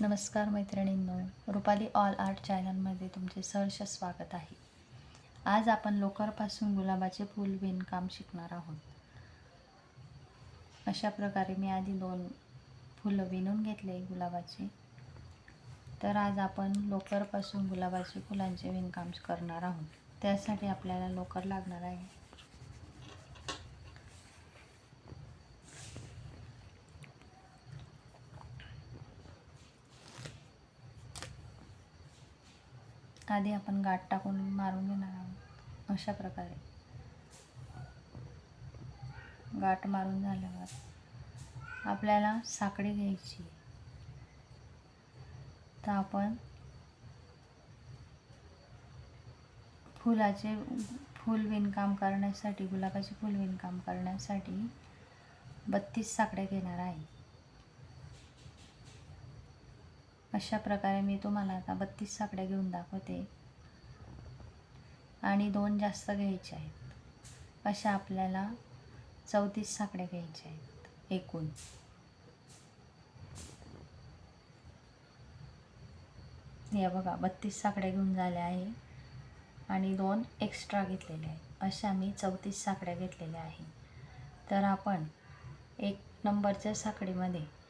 नमस्कार मैत्रिणींनो Rupali all art चॅनलमध्ये तुमचे सहर्ष स्वागत आहे. आज आपण लोकरपासून गुलाबाचे फूल विणकाम शिकणार आहोत. अशा प्रकारे मी आधी दोन फुलं विणून घेतले गुलाबाचे. तर आज आपण लोकरपासून गुलाबाचे फुलांचे विणकाम करणार आहोत. त्यासाठी आपल्याला लोकर लागणार आहे. आधी आपण गाठ टाकून मारून घेणार आहोत. अशा प्रकारे. गाठ मारून झाल्यावर आपल्याला साखळी घ्यायची तर आपण फुलाचे फूल विणकाम करण्यासाठी गुलाबाचे फूल विणकाम करण्यासाठी बत्तीस साखळ्या घेणार आहे. अशा प्रकारे मी तुम्हाला आता बत्तीस साकड्या घेऊन दाखवते. आणि दोन जास्त घ्यायचे आहेत. अशा आपल्याला चौतीस साखळ्या घ्यायच्या आहेत. एकूण. या बघा बत्तीस साकड्या घेऊन झाल्या आहे. आणि दोन एक्स्ट्रा घेतलेले आहे अशा मी चौतीस साकड्या घेतलेल्या आहे. तर आपण एक नंबरच्या साखळीमध्ये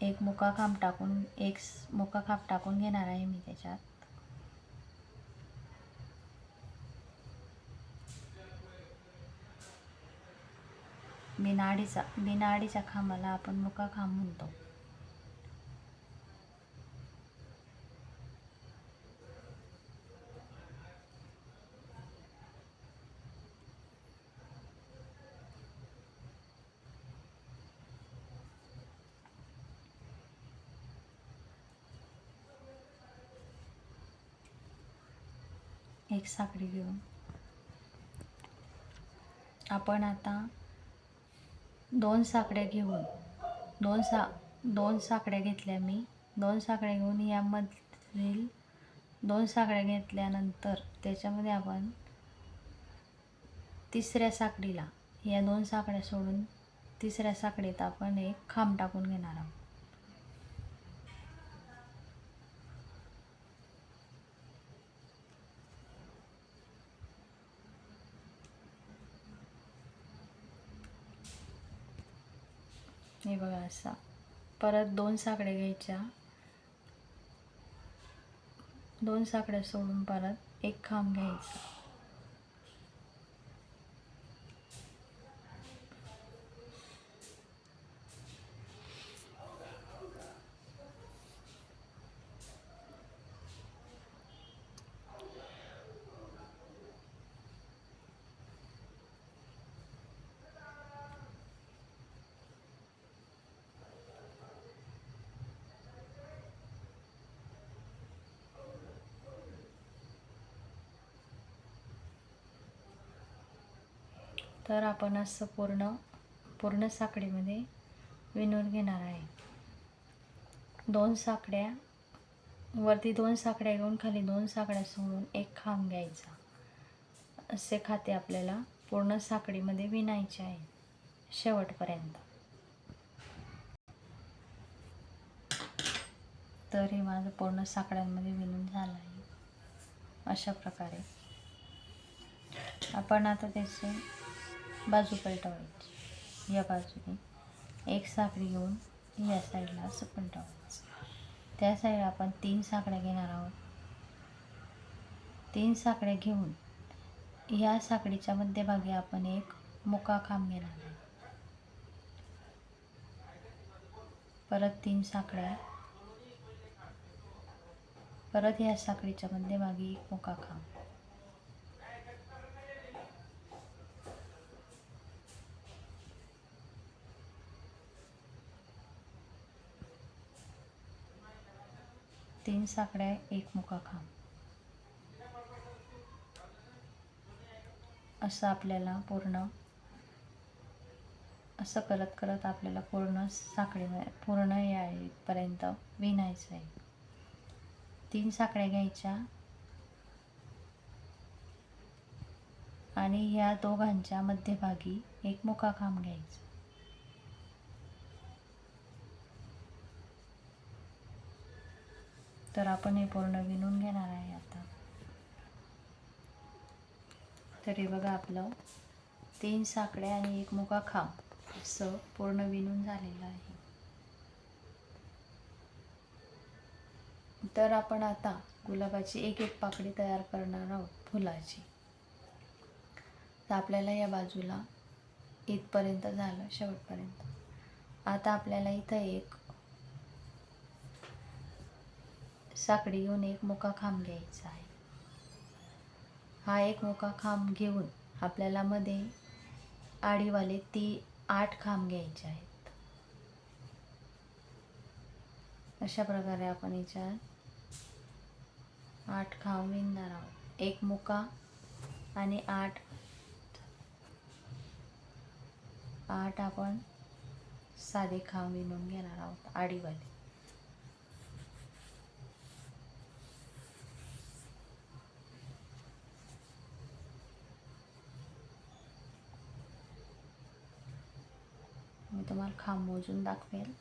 एक मुका खांब टाकून एक मुका खांब टाकून घेणार आहे मी त्याच्यात. बिनाडीचा बिनाडीच्या खांबाला आपण मुका खांब म्हणतो. एक साखळी घेऊन. आपण आता दोन साकड्या घेऊन दोन सा दोन साकड्या घेतल्या मी. दोन साकड्या घेऊन यामधील दोन साकड्या घेतल्यानंतर त्याच्यामध्ये आपण तिसऱ्या साकडीला या दोन साकड्या सोडून तिसऱ्या साकडीत आपण एक खांब टाकून घेणार आहोत. हे बघा असा. परत दोन साकडे घ्यायच्या. दोन साकड्या सोडून परत एक खांब घ्यायचा. तर आपण असं पूर्ण पूर्ण साखळीमध्ये विणून घेणार आहे. दोन साखड्या वरती दोन साखड्या घेऊन खाली दोन साखड्या सोडून एक खांब घ्यायचा. असे खाते आपल्याला पूर्ण साखळीमध्ये विणायचे आहे शेवटपर्यंत. तर हे माझं पूर्ण साखड्यांमध्ये विणून झालं आहे. अशा प्रकारे. आपण आता त्याचे बाजू पलटवायची. या बाजूने एक साखळी घेऊन या साईडला असं पलटवायचं त्या साईडला आपण तीन साखळ्या घेणार आहोत. तीन साखळ्या घेऊन या साखळीच्या मध्यभागी आपण एक मुका खांब घेणार आहे परत तीन साखळ्या. परत या साखळीच्या मध्यभागी एक मुका खांब. तीन साकड्या एक मुका खांब. असं आपल्याला पूर्ण असं करत करत आपल्याला पूर्ण साखळी पूर्ण यापर्यंत विणायचं आहे. तीन साखळ्या घ्यायच्या. आणि ह्या दोघांच्या मध्यभागी एक मुका खांब घ्यायचा. तर आपण हे पूर्ण विणून घेणार आहे आता. तरी बघा आपलं तीन साकड्या आणि एक मुका खांब असं पूर्ण विणून झालेलं आहे. तर आपण आता गुलाबाची एक एक पाकळी तयार करणार आहोत फुलाची. तर आपल्याला या बाजूला इथपर्यंत झालं शेवटपर्यंत. आता आपल्याला इथं एक साकडी घेऊन एक मुका खांब घ्यायचा आहे. हा एक मुका खांब घेऊन आपल्याला मध्ये आडीवाले ती आठ खांब घ्यायचे आहेत. अशा प्रकारे आपण याच्यात आठ खांब विणणार आहोत. एक मुका आणि आठ आठ आपण साधे खांब विणून घेणार आहोत आडीवाले. तुम्हाला खांब मोजून दाखवेल.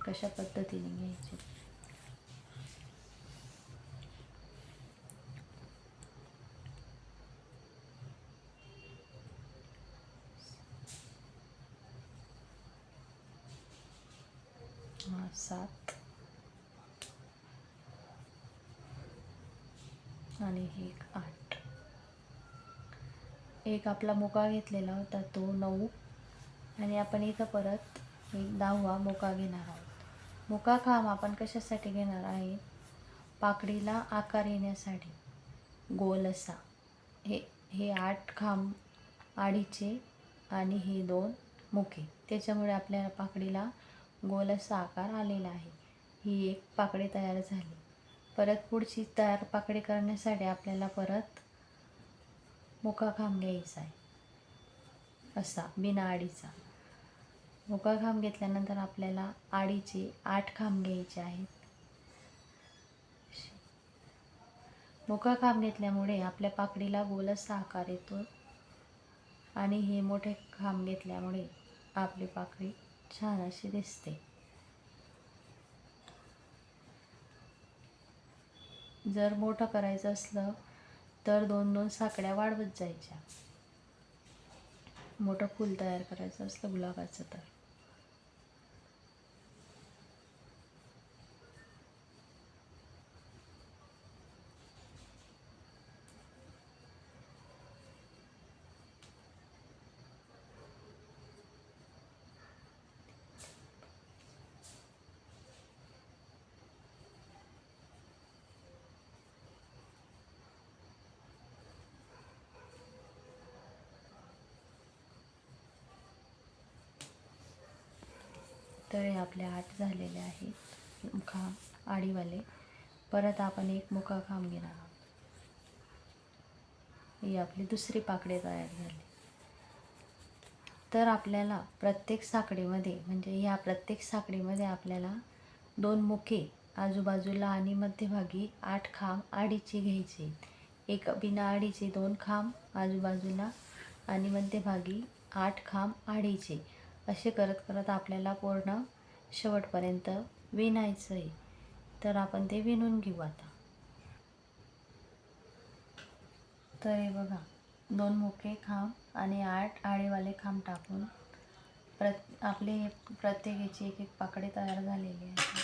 कशा पद्धतीने घ्यायचे? सात. आणि एक आठ. एक आपला मोका घेतलेला होता तो नऊ. आणि आपण इथं परत एक दहावा मोका घेणार आहोत. मोका खांब आपण कशासाठी घेणार आहे? पाकडीला आकार येण्यासाठी. गोल असा. हे हे आठ खांब आडीचे आणि हे दोन मुके त्याच्यामुळे आपल्या पाकडीला गोल असा आकार आलेला आहे. ही एक पाकडी तयार झाली. परत पुढची तयार पाकडी करण्यासाठी आपल्याला परत मुका खांब घ्यायचा आहे. असा बिना आडीचा. मुका खांब घेतल्यानंतर आपल्याला आडीचे आठ खांब घ्यायचे आहेत. मुका खांब घेतल्यामुळे आपल्या पाकडीला गोल आकार येतो आणि हे मोठे खांब घेतल्यामुळे आपली पाकळी छान अशी दिसते. जर मोठं करायचं असलं तर दोन दोन साकड्या वाढवत जायच्या. मोठं फूल तयार करायचं असलं गुलाबाचं तर. तर हे आपले आठ झालेले आहेत. खांब आडीवाले. परत आपण एक मुका खांब घेणार आहोत. ही आपली दुसरी पाकडे तयार झाली. तर आपल्याला प्रत्येक साकडीमध्ये म्हणजे ह्या प्रत्येक साकडीमध्ये आपल्याला दोन मुखे आजूबाजूला आणि मध्यभागी आठ खांब आडीचे घ्यायचे. एक बिना आडीचे दोन खांब आजूबाजूला आणि मध्यभागी आठ खांब आडीचे. असे करत करत आपल्याला पूर्ण शेवटपर्यंत विणायचं आहे तर आपण ते विणून घेऊ आता. तर हे बघा दोन मोके खांब आणि आठ आळेवाले खांब टाकून प्रत आपले प्रत्येकाची एक एक पाकडे तयार झालेली आहे.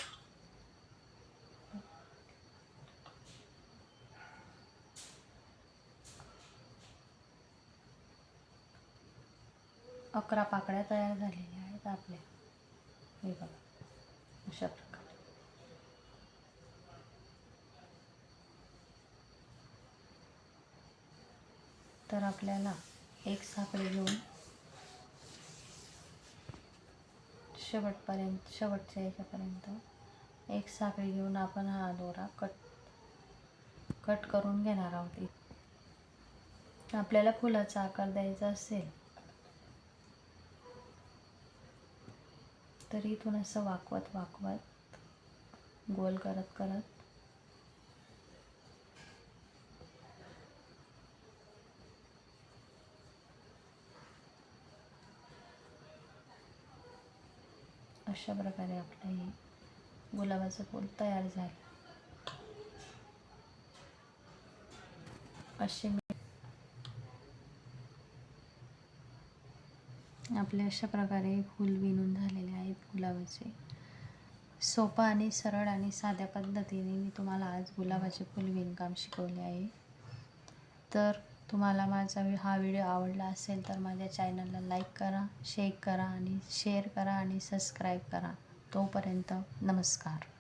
अकरा पाकळ्या तयार झालेल्या आहेत आपल्या. हे बघा. अशा प्रकारे. तर आपल्याला एक साखळी घेऊन शेवटपर्यंत शेवटच्या याच्यापर्यंत एक साखळी घेऊन आपण हा दोरा कट कट करून घेणार आहोत. आपल्याला फुलाचा आकार द्यायचा असेल तर इथून असं वाकवत वाकवत गोल करत करत. अशा प्रकारे आपलं हे गुलाबाचं फूल तयार झालं. असे मी आपले अशा प्रकारे फूल विणून गुलाबाचे सोपा आणि सरळ आणि साध्या पद्धतीने मी तुम्हाला आज गुलाबाचे फुल विणकाम शिकवले आहे. तर तुम्हाला माझा हा व्हिडिओ आवडला असेल तर माझ्या चॅनलला लाईक करा शेअर करा आणि शेअर करा आणि सबस्क्राईब करा. तोपर्यंत नमस्कार.